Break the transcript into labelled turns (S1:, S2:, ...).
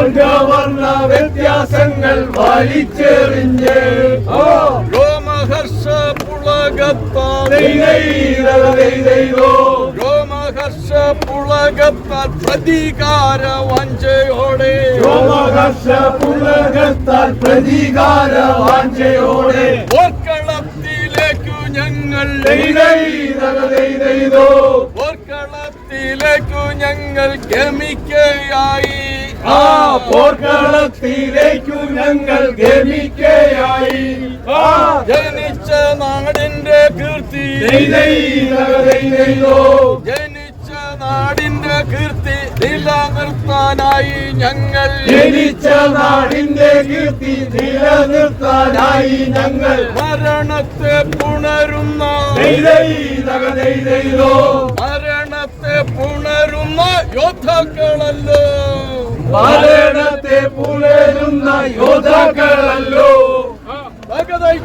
S1: വർഗവർണ വ്യത്യാസങ്ങൾ വലിച്ചെറിഞ്ഞ്.
S2: രോമഹർഷ
S1: ദൈവോ.
S2: രോമഹർഷ പുളകത്താൽ പ്രതികാര വഞ്ചയോടെ
S1: രോമഹർഷ പുളകത്താൽ പ്രതികാര വാഞ്ചയോടെ
S2: പോർക്കളത്തിലേക്കു ഞങ്ങൾ ഓർക്കളത്തിലേക്കു ഞങ്ങൾ ഗമിക്കയായി.
S1: ആ പോർക്കളത്തിലേക്കു ഞങ്ങൾ ഗമിക്കയായി. ആ
S2: ജനിച്ച നാടിന്റെ കീർത്തി. ജനിച്ച നാടിന്റെ കീർത്തി നിലനിർത്താനായി ഞങ്ങൾ.
S1: ജനിച്ച നാടിന്റെ കീർത്തി നിലനിർത്താനായി ഞങ്ങൾ.
S2: മരണത്തെ പുണരുന്ന. മരണത്തെ പുണരുന്ന യോദ്ധാക്കളല്ലോ?
S1: മരണത്തെ പുലരുന്ന യോദ്ധാക്കളല്ലോ.
S2: തകതൈ